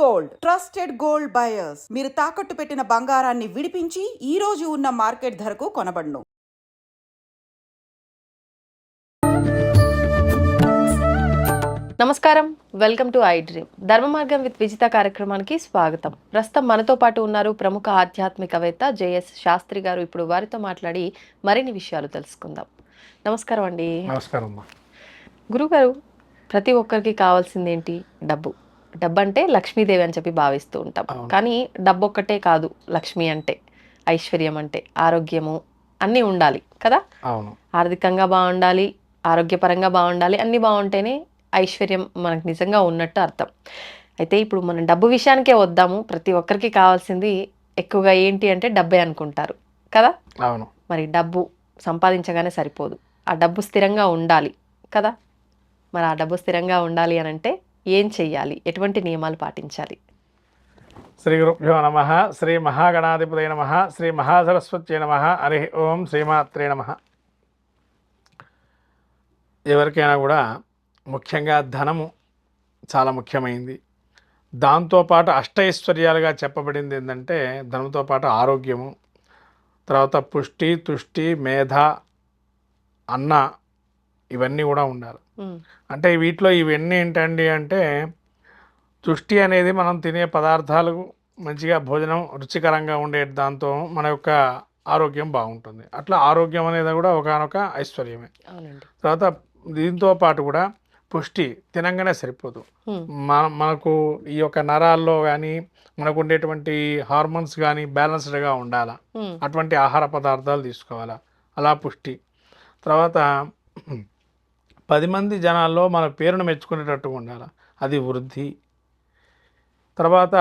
Gold. Trusted gold buyers. మీరు తాకట్టు పెట్టిన బంగారాన్ని విడిపించి ఈ రోజు ఉన్న మార్కెట్ ధరకు కొనబడును. నమస్కారం. Welcome to I dream. Dharma Margam with Vijitha కార్యక్రమానికి స్వాగతం. ప్రస్తుతం మనతో పాటు ఉన్నారు ప్రముఖ ఆధ్యాత్మికవేత్త జేఎస్ శాస్త్రి గారు. ఇప్పుడు వారితో మాట్లాడి మరిన్ని విషయాలు తెలుసుకుందాం. నమస్కారం అండి. నమస్కారం గురుగారు ప్రతి ఒక్కరికి కావాల్సింది ఏంటి డబ్బు. డబ్బు అంటే లక్ష్మీదేవి అని చెప్పి భావిస్తూ ఉంటాం. కానీ డబ్బు ఒక్కటే కాదు లక్ష్మి అంటే ఐశ్వర్యం అంటే ఆరోగ్యము అన్నీ ఉండాలి కదా? ఆర్థికంగా బాగుండాలి ఆరోగ్యపరంగా బాగుండాలి అన్నీ బాగుంటేనే ఐశ్వర్యం మనకు నిజంగా ఉన్నట్టు అర్థం. అయితే ఇప్పుడు మనం డబ్బు విషయానికే వద్దాము. ప్రతి ఒక్కరికి కావాల్సింది ఎక్కువగా ఏంటి అంటే డబ్బే అనుకుంటారు కదా? అవును. మరి డబ్బు సంపాదించగానే సరిపోదు. ఆ డబ్బు స్థిరంగా ఉండాలి కదా? మరి ఆ డబ్బు స్థిరంగా ఉండాలి అని అంటే ఏం చేయాలి ఎటువంటి నియమాలు పాటించాలి? శ్రీ గురుభ్యో నమ. శ్రీ మహాగణాధిపతి నమ. శ్రీ మహాసరస్వతి నమ. హరి ఓం శ్రీమాత్రే నమ. ఎవరికైనా కూడా ముఖ్యంగా ధనము చాలా ముఖ్యమైంది. దాంతోపాటు అష్టైశ్వర్యాలుగా చెప్పబడింది ఏంటంటే ధనంతో పాటు ఆరోగ్యము తర్వాత పుష్టి తుష్టి మేధ అన్న ఇవన్నీ కూడా ఉండాలి. అంటే వీటిలో ఇవన్నీ ఏంటండి అంటే తుష్టి అనేది మనం తినే పదార్థాలు మంచిగా భోజనం రుచికరంగా ఉండే దాంతో మన యొక్క ఆరోగ్యం బాగుంటుంది. అట్లా ఆరోగ్యం అనేది కూడా ఒకనొక ఐశ్వర్యమే. తర్వాత దీంతో పాటు కూడా పుష్టి తినంగానే సరిపోదు. మన మనకు ఈ యొక్క నరాల్లో కానీ మనకు ఉండేటువంటి హార్మోన్స్ కానీ బ్యాలెన్స్డ్గా ఉండాలా. అటువంటి ఆహార పదార్థాలు తీసుకోవాలా. అలా పుష్టి. తర్వాత పది మంది జనాల్లో మన పేరును మెచ్చుకునేటట్టుగా ఉండాలి. అది వృద్ధి. తర్వాత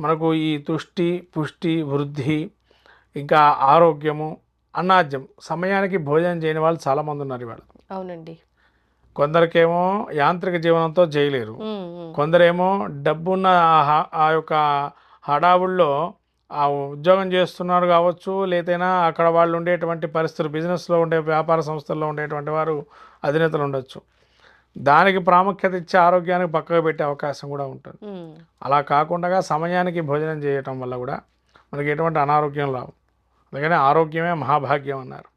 మనకు ఈ తుష్టి పుష్టి వృద్ధి ఇంకా ఆరోగ్యము అన్నాద్యం సమయానికి భోజనం చేయని వాళ్ళు చాలామంది ఉన్నారు ఇవాళ. అవునండి. కొందరికేమో యాంత్రిక జీవనంతో చేయలేరు. కొందరేమో డబ్బున్న ఆ యొక్క హడావుల్లో ఆ ఉద్యోగం చేస్తున్నారు కావచ్చు లేదైనా అక్కడ వాళ్ళు ఉండేటువంటి పరిస్థితులు బిజినెస్లో ఉండే వ్యాపార సంస్థల్లో ఉండేటువంటి వారు అధినేతలు ఉండొచ్చు. దానికి ప్రాముఖ్యత ఇచ్చే ఆరోగ్యానికి పక్కకు పెట్టే అవకాశం కూడా ఉంటుంది. అలా కాకుండా సమయానికి భోజనం చేయటం వల్ల కూడా మనకి ఎటువంటి అనారోగ్యం రావు. అందుకని ఆరోగ్యమే మహాభాగ్యం అన్నారు.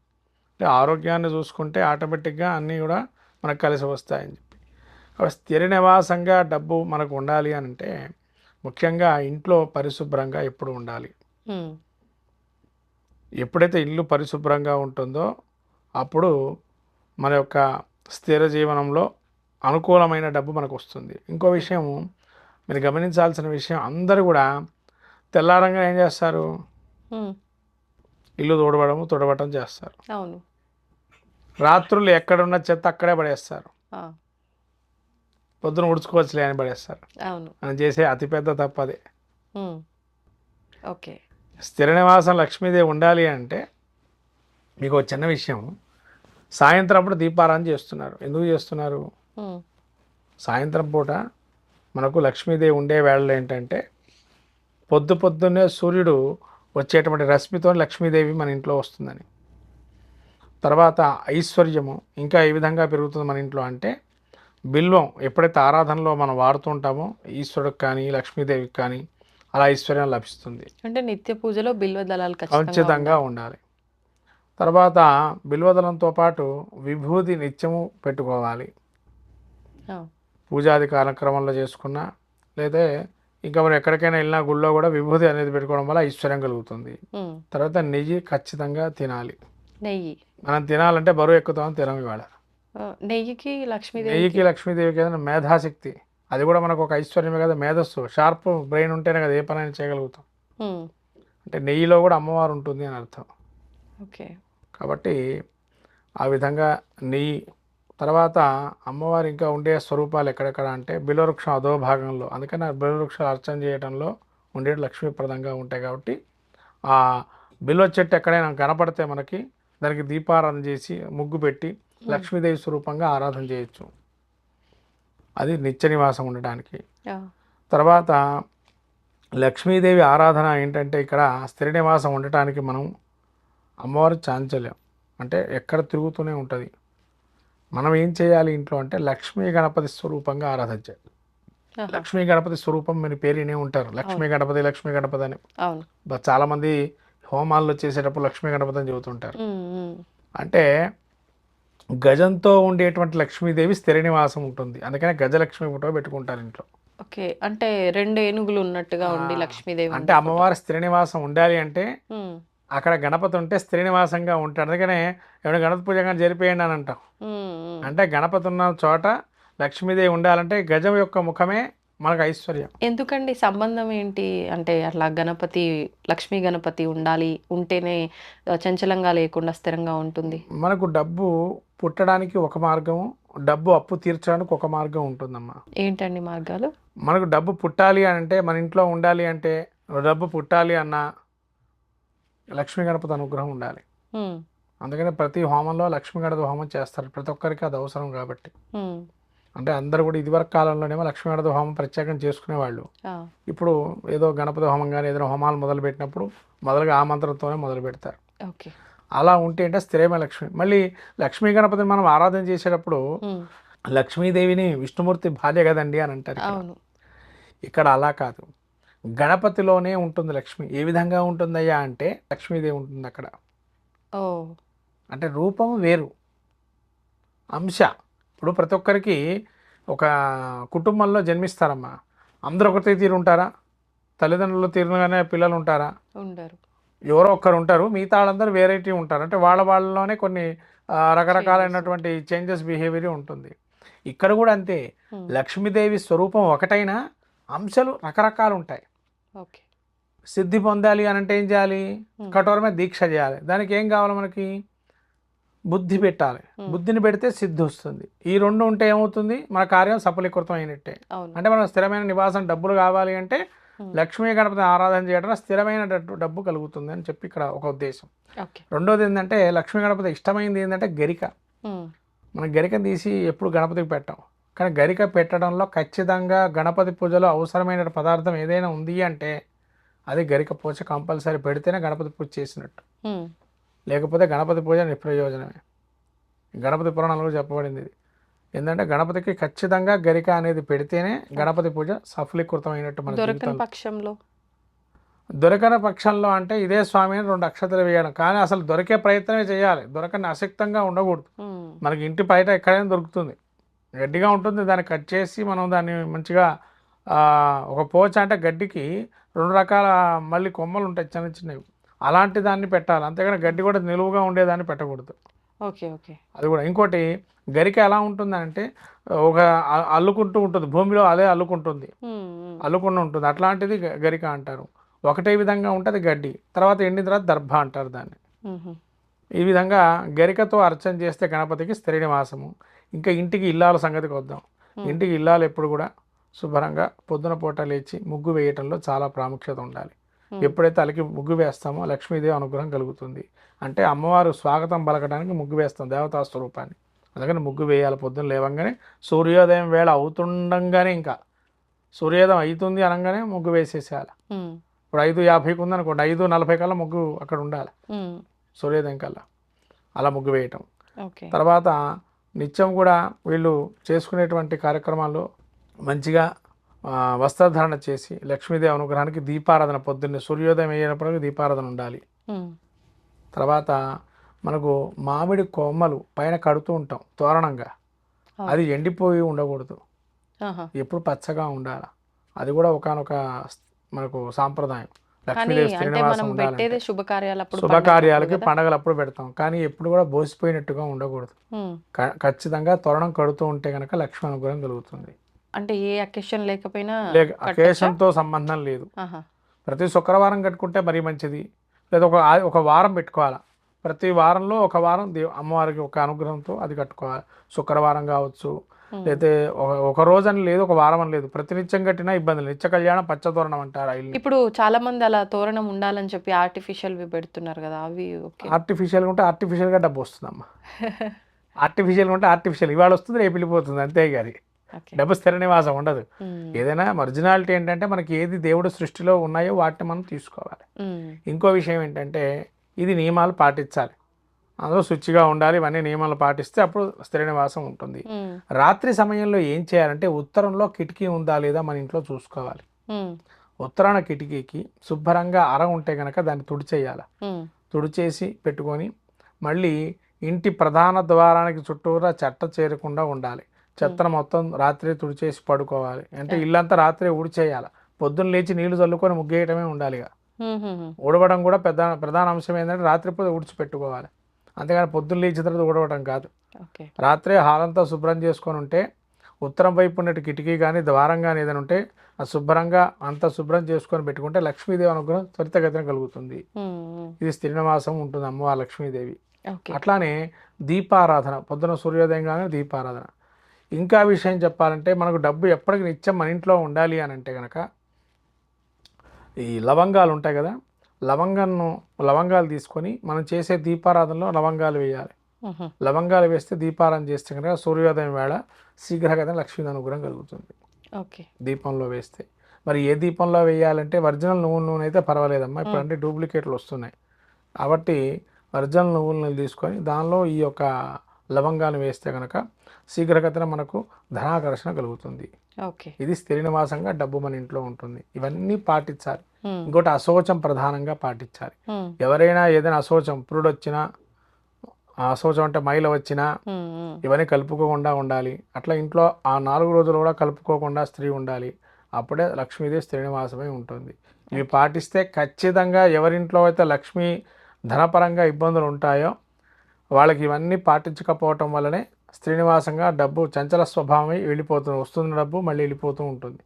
అంటే ఆరోగ్యాన్ని చూసుకుంటే ఆటోమేటిక్గా అన్నీ కూడా మనకు కలిసి వస్తాయని చెప్పి. స్థిర నివాసంగా డబ్బు మనకు ఉండాలి అని అంటే ముఖ్యంగా ఇంట్లో పరిశుభ్రంగా ఎప్పుడు ఉండాలి. ఎప్పుడైతే ఇల్లు పరిశుభ్రంగా ఉంటుందో అప్పుడు మన యొక్క స్థిర జీవనంలో అనుకూలమైన డబ్బు మనకు వస్తుంది ఇంకో విషయం మీరు గమనించాల్సిన విషయం అందరూ కూడా తెల్లారంగా ఏం చేస్తారు? ఇల్లు తోడవడము తొడవటం చేస్తారు. రాత్రులు ఎక్కడున్న చెత్త అక్కడే పడేస్తారు. పొద్దున ఉడుచుకోవచ్చులే అని పడేస్తారు. అవును. మనం చేసే అతిపెద్ద తప్పదే ఓకే. స్థిర నివాసం లక్ష్మీదేవి ఉండాలి అంటే మీకు చిన్న విషయం. సాయంత్రం అప్పుడు దీపారాధన చేస్తున్నారు. ఎందుకు చేస్తున్నారు? సాయంత్రం పూట మనకు లక్ష్మీదేవి ఉండే వేళలు ఏంటంటే పొద్దు పొద్దున్నే సూర్యుడు వచ్చేటువంటి రశ్మితో లక్ష్మీదేవి మన ఇంట్లో వస్తుందని. తర్వాత ఐశ్వర్యము ఇంకా ఏ విధంగా పెరుగుతుంది మన ఇంట్లో అంటే బిల్వం ఎప్పుడైతే ఆరాధనలో మనం వాడుతుంటామో ఈశ్వరుడికి కానీ లక్ష్మీదేవికి కానీ అలా ఐశ్వర్యం లభిస్తుంది. అంటే నిత్య పూజలో బిల్వ దళాలు ఖచ్చితంగా ఉండాలి. తర్వాత బిల్వదలంతో పాటు విభూది నిత్యము పెట్టుకోవాలి. పూజాది కార్యక్రమంలో చేసుకున్నా లేదా ఇంకా మనం ఎక్కడికైనా వెళ్ళినా గుళ్ళో కూడా విభూతి అనేది పెట్టుకోవడం వల్ల ఐశ్వర్యం కలుగుతుంది. తర్వాత నెయ్యి ఖచ్చితంగా తినాలి. నెయ్యి. మనం తినాలంటే బరువు ఎక్కుతామని తినం ఇవాళ. ఆ, నెయ్యికి లక్ష్మీదేవి నెయ్యికి లక్ష్మీదేవికి ఏదైనా మేధాశక్తి. అది కూడా మనకు ఒక ఐశ్వర్యమే కదా మేధస్సు. షార్ప్ బ్రెయిన్ ఉంటేనే కదా ఏ పనైనా చేయగలుగుతాం. అంటే నెయ్యిలో కూడా అమ్మవారు ఉంటుంది అని అర్థం. ఓకే. కాబట్టి ఆ విధంగా నెయ్యి తర్వాత అమ్మవారు ఇంకా ఉండే స్వరూపాలు ఎక్కడెక్కడ అంటే బిలవృక్షం అదో భాగంలో. అందుకని ఆ బిలవృక్షాలు అర్చన చేయడంలో ఉండే లక్ష్మీప్రదంగా ఉంటాయి కాబట్టి ఆ బిల్వ చెట్టు ఎక్కడైనా కనపడితే మనకి దానికి దీపారాధన చేసి ముగ్గు పెట్టి లక్ష్మీదేవి స్వరూపంగా ఆరాధన చేయొచ్చు. అది నిత్య నివాసం ఉండడానికి తర్వాత లక్ష్మీదేవి ఆరాధన ఏంటంటే ఇక్కడ స్థిర నివాసం ఉండటానికి మనం అమ్మవారి చాంచల్యం. అంటే ఎక్కడ తిరుగుతూనే ఉంటుంది. మనం ఏం చేయాలి ఇంట్లో అంటే లక్ష్మీ గణపతి స్వరూపంగా ఆరాధించాలి ఆహా. లక్ష్మీ గణపతి స్వరూపం మీరు పేరు వినే ఉంటారు. లక్ష్మీ గణపతి లక్ష్మీ గణపతి అని. చాలా మంది హోమాల్లో చేసేటప్పుడు లక్ష్మీ గణపతి అని చెబుతుంటారు. అంటే గజంతో ఉండేటువంటి లక్ష్మీదేవి స్థిర నివాసం ఉంటుంది. అందుకనే గజలక్ష్మి ఫోటో పెట్టుకుంటారు ఇంట్లో. ఓకే. అంటే రెండు ఏనుగులు ఉన్నట్టుగా ఉండి లక్ష్మీదేవి అంటే అమ్మవారి స్థిర నివాసం ఉండాలి అంటే అక్కడ గణపతి ఉంటే స్థిర నివాసంగా ఉంటాడు. అందుకనే ఏమైనా గణపతి పూజ కానీ జరిపేయండి అని అంటాం. అంటే గణపతి ఉన్న చోట లక్ష్మీదేవి ఉండాలంటే గజం యొక్క ముఖమే మనకు ఐశ్వర్యం. ఎందుకండి? సంబంధం ఏంటి? అంటే అట్లా గణపతి లక్ష్మీ గణపతి ఉండాలి ఉంటేనే చంచలంగా లేకుండా స్థిరంగా ఉంటుంది. మనకు డబ్బు పుట్టడానికి ఒక మార్గం డబ్బు అప్పు తీర్చడానికి ఒక మార్గం ఉంటుందమ్మా. ఏంటండి మార్గాలు? మనకు డబ్బు పుట్టాలి అని అంటే మన ఇంట్లో ఉండాలి అంటే డబ్బు పుట్టాలి అన్న లక్ష్మీ గణపతి అనుగ్రహం ఉండాలి. అందుకని ప్రతి హోమంలో లక్ష్మీ గణపతి హోమం చేస్తారు. ప్రతి ఒక్కరికి అది అవసరం కాబట్టి. అంటే అందరూ కూడా ఇదివరకు కాలంలోనేమో లక్ష్మీ గణపతి హోమం ప్రత్యేకంగా చేసుకునేవాళ్ళు. ఇప్పుడు ఏదో గణపతి హోమం కానీ ఏదైనా హోమాలు మొదలు పెట్టినప్పుడు మొదలుగా ఆ మంత్రంతోనే మొదలు పెడతారు. అలా ఉంటే అంటే స్థిరమైన లక్ష్మి. మళ్ళీ లక్ష్మీ గణపతిని మనం ఆరాధన చేసేటప్పుడు లక్ష్మీదేవిని విష్ణుమూర్తి భార్య కదండి అని అంటారు ఇక్కడ. అలా కాదు. గణపతిలోనే ఉంటుంది లక్ష్మి. ఏ విధంగా ఉంటుందయ్యా అంటే లక్ష్మీదేవి ఉంటుంది అక్కడ. అంటే రూపం వేరు. అంశ. ఇప్పుడు ప్రతి ఒక్కరికి ఒక కుటుంబంలో జన్మిస్తారమ్మా. అందరూ ఒకటే తీరు ఉంటారా? తల్లిదండ్రులు తీరుగానే పిల్లలు ఉంటారా? ఉండరు. ఎవరో ఒక్కరు ఉంటారు. మిగతా వాళ్ళందరూ వెరైటీ ఉంటారు. అంటే వాళ్ళ వాళ్ళలోనే కొన్ని రకరకాలైనటువంటి చేంజెస్ బిహేవియర్ ఉంటుంది. ఇక్కడ కూడా అంతే. ఉమ్, లక్ష్మీదేవి స్వరూపం ఒకటైనా అంశాలు రకరకాలు ఉంటాయి. ఓకే. సిద్ధి పొందాలి అని అంటే ఏం చేయాలి? ఉమ్, కఠోరమైన దీక్ష చేయాలి. దానికి ఏం కావాలి మనకి? బుద్ధి పెట్టాలి. బుద్ధిని పెడితే సిద్ధి వస్తుంది. ఈ రెండు ఉంటే ఏమవుతుంది? మన కార్యం సఫలీకృతం అయినట్టే. అంటే మనం స్థిరమైన నివాసం డబ్బులు కావాలి అంటే. లక్ష్మీ గణపతిని ఆరాధన చేయడం స్థిరమైన డబ్బు- కలుగుతుంది అని చెప్పి ఇక్కడ ఒక ఉద్దేశం. రెండోది ఏంటంటే లక్ష్మీ గణపతి ఇష్టమైంది ఏంటంటే గరిక. మనం గరికను తీసి ఎప్పుడు గణపతికి పెట్టాం. కానీ గరిక పెట్టడంలో ఖచ్చితంగా గణపతి పూజలో అవసరమైన పదార్థం ఏదైనా ఉంది అంటే అది గరిక పూజ కంపల్సరీ పెడితేనే గణపతి పూజ చేసినట్టు. లేకపోతే గణపతి పూజ నిష్ప్రయోజనమే గణపతి పురాణంలో చెప్పబడింది ఇది. ఏంటంటే గణపతికి ఖచ్చితంగా గరిక అనేది పెడితేనే గణపతి పూజ సఫలీకృతమైనట్టు మన దొరకని పక్షంలో. దొరకని పక్షంలో అంటే ఇదే స్వామి అని రెండు అక్షతలు వేయడం. కానీ అసలు దొరికే ప్రయత్నమే చేయాలి. దొరకని అసక్తంగా ఉండకూడదు. మనకి ఇంటి బయట ఎక్కడైనా దొరుకుతుంది. గడ్డిగా ఉంటుంది. దాన్ని కట్ చేసి మనం దాన్ని మంచిగా ఒక పోచ అంటే గడ్డికి రెండు రకాల మళ్ళీ కొమ్మలు ఉంటాయి చిన్న చిన్నవి. అలాంటి దాన్ని పెట్టాలి. అంతేగాని గడ్డి కూడా నిలువుగా ఉండేదాన్ని పెట్టకూడదు. Okay okay. అది కూడా. ఇంకోటి గరిక ఎలా ఉంటుందంటే ఒక అల్లుకుంటూ ఉంటుంది. భూమిలో అదే అల్లుకుంటుంది. అల్లుకుండా ఉంటుంది. అట్లాంటిది గరిక అంటారు. ఒకటే విధంగా ఉంటుంది గడ్డి. తర్వాత ఎండిన తర్వాత దర్భ అంటారు దాన్ని. ఈ విధంగా గరికతో అర్చన చేస్తే గణపతికి స్థిర నివాసము. ఇంకా ఇంటికి ఇల్లాల సంగతికి వద్దాం. ఇంటికి ఇల్లాలు ఎప్పుడు కూడా శుభ్రంగా పొద్దున పూట లేచి ముగ్గు వేయటంలో చాలా ప్రాముఖ్యత ఉండాలి. ఎప్పుడైతే అలికి ముగ్గు వేస్తామో లక్ష్మీదేవి అనుగ్రహం కలుగుతుంది. అంటే అమ్మవారు స్వాగతం పలకడానికి ముగ్గు వేస్తాం దేవతా స్వరూపాన్ని. అందుకని ముగ్గు వేయాలి పొద్దున్న లేవంగానే సూర్యోదయం వేళ అవుతుండగానే ఇంకా. సూర్యోదయం అవుతుంది అనగానే ముగ్గు వేసేసేయాలి. ఉమ్, ఇప్పుడు ఐదు యాభైకి ఉందనుకోండి ఐదు నలభై కల్లా ముగ్గు అక్కడ ఉండాలి. ఉమ్, సూర్యోదయం కల్లా. అలా ముగ్గు వేయటం. తర్వాత నిత్యం కూడా వీళ్ళు చేసుకునేటువంటి కార్యక్రమాల్లో మంచిగా వస్త్రధారణ చేసి లక్ష్మీదేవి అనుగ్రహానికి దీపారాధన పొద్దున్నే సూర్యోదయం అయ్యేటప్పటికి దీపారాధన ఉండాలి. తర్వాత మనకు మామిడి కొమ్మలు పైన కడుతూ ఉంటాం తోరణంగా. అది ఎండిపోయి ఉండకూడదు. ఎప్పుడు పచ్చగా ఉండాలి? అది కూడా ఒకనొక మనకు సాంప్రదాయం. లక్ష్మీదేవి శ్రీనివాసం శుభకార్యాలప్పుడు శుభకార్యాలకి పండగలప్పుడు పెడతాం. కానీ ఎప్పుడు కూడా బోసిపోయినట్టుగా ఉండకూడదు. ఖచ్చితంగా తోరణం కడుతూ ఉంటే కనుక లక్ష్మీ అనుగ్రహం కలుగుతుంది. అంటే ఏ అకేషన్ లేకపోయినా? అకేషన్తో సంబంధం లేదు. ప్రతి శుక్రవారం కట్టుకుంటే మరీ మంచిది. లేదా ఒక ఒక వారం పెట్టుకోవాలి? ప్రతి వారంలో ఒక వారం దేవ్ అమ్మవారికి ఒక అనుగ్రహంతో అది కట్టుకోవాలి? శుక్రవారం కావచ్చు లేకపోతే ఒక ఒక రోజు అని లేదు ఒక వారం అని లేదు. ప్రతినిత్యం కట్టినా ఇబ్బంది లేదు. నిత్య కళ్యాణం పచ్చతోరణం అంటారు ఇప్పుడు చాలా మంది అలా తోరణం ఉండాలని చెప్పి ఆర్టిఫిషియల్ పెడుతున్నారు కదా అవి ఓకే. ఆర్టిఫిషియల్గా ఉంటే ఆర్టిఫిషియల్గా డబ్బు వస్తుందమ్మా. ఆర్టిఫిషియల్గా ఉంటే ఆర్టిఫిషియల్ ఇవాళ వస్తుంది రేపు వెళ్ళిపోతుంది. అంతే గారి ఓకే డబ్బు స్థిర నివాసం ఉండదు. ఏదైనా ఒరిజినాలిటీ ఏంటంటే మనకి ఏది దేవుడి సృష్టిలో ఉన్నాయో వాటిని మనం తీసుకోవాలి. ఇంకో విషయం ఏంటంటే ఇది నియమాలు పాటించాలి. అందులో శుచిగా ఉండాలి ఇవన్నీ నియమాలు పాటిస్తే అప్పుడు స్థిర నివాసం ఉంటుంది. రాత్రి సమయంలో ఏం చేయాలంటే ఉత్తరంలో కిటికీ ఉందా లేదా మన ఇంట్లో చూసుకోవాలి. ఉత్తరాన కిటికీకి శుభ్రంగా అర ఉంటే కనుక దాన్ని తుడిచేయాలి. తుడిచేసి పెట్టుకొని మళ్ళీ ఇంటి ప్రధాన ద్వారానికి చుట్టూరా చెత్త చేరకుండా ఉండాలి. చెత్తను మొత్తం రాత్రి తుడిచేసి పడుకోవాలి. అంటే ఇల్లంతా రాత్రి ఊడిచేయాలి. పొద్దున్న లేచి నీళ్ళు చల్లుకొని ముగ్గేయటమే ఉండాలి ఇక. ఊడవడం కూడా పెద్ద ప్రధాన అంశం ఏంటంటే రాత్రిపూట ఊడ్చిపెట్టుకోవాలి. అంతేగాని పొద్దున్న లేచిన తర్వాత ఊడవడం కాదు. రాత్రే హాల్ అంతా శుభ్రం చేసుకొని ఉంటే ఉత్తరం వైపు ఉన్నట్టు కిటికీ కానీ ద్వారం కానీ ఏదైనా ఉంటే అది శుభ్రంగా అంతా శుభ్రం చేసుకొని పెట్టుకుంటే లక్ష్మీదేవి అనుగ్రహం త్వరితగతిన కలుగుతుంది. ఇది స్థిరనివాసం ఉంటుంది అమ్మవారి లక్ష్మీదేవి. అట్లానే దీపారాధన పొద్దున సూర్యోదయం కానీ దీపారాధన. ఇంకా విషయం చెప్పాలంటే మనకు డబ్బు ఎప్పటికి నిత్యం మన ఇంట్లో ఉండాలి అని అంటే కనుక ఈ లవంగాలు ఉంటాయి కదా లవంగాలను లవంగాలు తీసుకొని మనం చేసే దీపారాధనలో లవంగాలు వేయాలి. లవంగాలు వేస్తే దీపారాధన చేస్తే కనుక సూర్యోదయం వేళ శీఘ్రగతిన లక్ష్మీ అనుగ్రహం కలుగుతుంది. ఓకే. దీపంలో వేస్తే. మరి ఏ దీపంలో వేయాలంటే ఒరిజినల్ నువ్వుల నూనె అయితే పర్వాలేదమ్మా ఇప్పుడు అంటే డూప్లికేట్లు వస్తున్నాయి. కాబట్టి ఒరిజినల్ నువ్వుల నూనె తీసుకొని దానిలో ఈ యొక్క లవంగాలు వేస్తే కనుక శీఘ్రగతిన మనకు ధనాకర్షణ కలుగుతుంది. ఇది స్థిర నివాసంగా డబ్బు మన ఇంట్లో ఉంటుంది. ఇవన్నీ పాటించాలి. ఇంకోటి అశోచం ప్రధానంగా పాటించాలి. ఎవరైనా ఏదైనా అశోచం పురుడు వచ్చినా అశోచం అంటే మైల వచ్చినా ఇవన్నీ కలుపుకోకుండా ఉండాలి. అట్లా ఇంట్లో ఆ నాలుగు రోజులు కూడా కలుపుకోకుండా స్త్రీ ఉండాలి. అప్పుడే లక్ష్మీదేవి శ్రీనివాసమై ఉంటుంది. ఇవి పాటిస్తే ఖచ్చితంగా ఎవరింట్లో అయితే లక్ష్మీ ధనపరంగా ఇబ్బందులు ఉంటాయో వాళ్ళకి ఇవన్నీ పాటించకపోవటం వల్లనే శ్రీనివాసంగా డబ్బు చంచల స్వభావమై వెళ్ళిపోతుంది వస్తున్న డబ్బు మళ్ళీ వెళ్ళిపోతూ ఉంటుంది.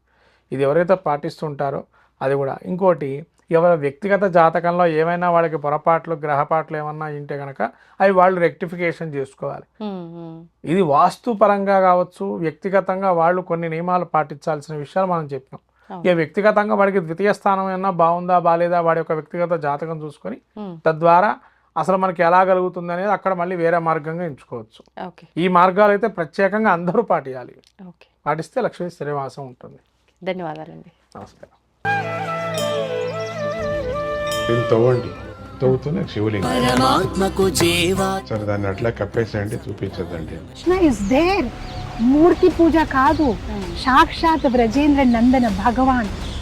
ఇది ఎవరైతే పాటిస్తుంటారో అది కూడా. ఇంకోటి ఎవరి వ్యక్తిగత జాతకంలో ఏమైనా వాళ్ళకి పొరపాట్లు గ్రహపాట్లు ఏమన్నా ఉంటే కనుక అవి వాళ్ళు రెక్టిఫికేషన్ చేసుకోవాలి. ఇది వాస్తు పరంగా కావచ్చు వ్యక్తిగతంగా వాళ్ళు కొన్ని నియమాలు పాటించాల్సిన విషయాలు మనం చెప్పినాం. ఇక వ్యక్తిగతంగా వాడికి ద్వితీయ స్థానం ఏమన్నా బాగుందా బాలేదా వాడి యొక్క వ్యక్తిగత జాతకం చూసుకొని తద్వారా అసలు మనకి ఎలా కలుగుతుంది అనేది అక్కడ మళ్ళీ వేరే మార్గంగా ఎంచుకోవచ్చు. ఓకే. ఈ మార్గాలు అయితే ప్రత్యేకంగా అందరూ పాటియాలి. ఓకే. పాటిస్తే లక్ష్మీ శ్రీనివాసం ఉంటుంది. ధన్యవాదాలండి. నమస్కారం. తవ్వండి. తవ్వుతూనే శివలింగం. సరే దాన్ని అట్లా కప్పేసేయండి చూపించదండి కృష్ణ ఇస్ దేర్ మూర్తి పూజ కాదు. సాక్షాత్ బ్రజేంద్ర నందన భగవాన్.